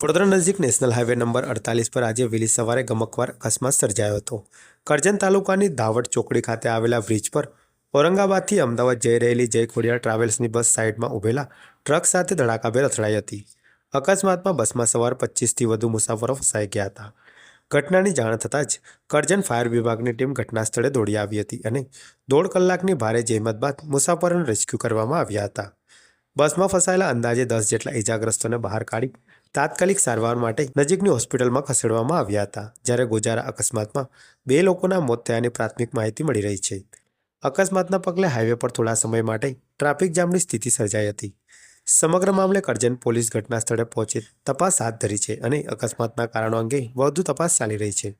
વડોદરા નજીક national highway number અડતાલીસ પર આજે વહેલી સવારે ગમકવાર અકસ્માત સર્જાયો હતો. કરજણ તાલુકાની દાવડ ચોકડી ખાતે આવેલા બ્રિજ પર ઔરંગાબાદથી અમદાવાદ જઈ રહેલી જય ખોડિયાર ટ્રાવેલ્સની બસ સાઈડમાં ઊભેલા ટ્રક સાથે ધડાકાભેર અથડાઈ હતી. અકસ્માતમાં બસમાં સવાર પચીસથી વધુ મુસાફરો ફસાઈ ગયા હતા. ઘટનાની જાણ થતાં જ કરજણ ફાયર વિભાગની ટીમ ઘટના સ્થળે દોડી આવી હતી અને દોઢ કલાકની ભારે જહેમત બાદ મુસાફરોને રેસ્ક્યુ કરવામાં આવ્યા હતા. બસમાં ફસાયેલા અંદાજે દસ જેટલા ઇજાગ્રસ્તોને બહાર કાઢી તાત્કાલિક સારવાર માટે નજીકની હોસ્પિટલમાં ખસેડવામાં આવ્યા હતા, જ્યારે ગોજારા અકસ્માતમાં બે લોકોના મોત થયાની પ્રાથમિક માહિતી મળી રહી છે. અકસ્માતના પગલે હાઈવે પર થોડા સમય માટે ટ્રાફિક જામની સ્થિતિ સર્જાઈ હતી. સમગ્ર મામલે કરજણ પોલીસ ઘટના સ્થળે પહોંચી તપાસ હાથ ધરી છે અને અકસ્માતના કારણો અંગે વધુ તપાસ ચાલી રહી છે.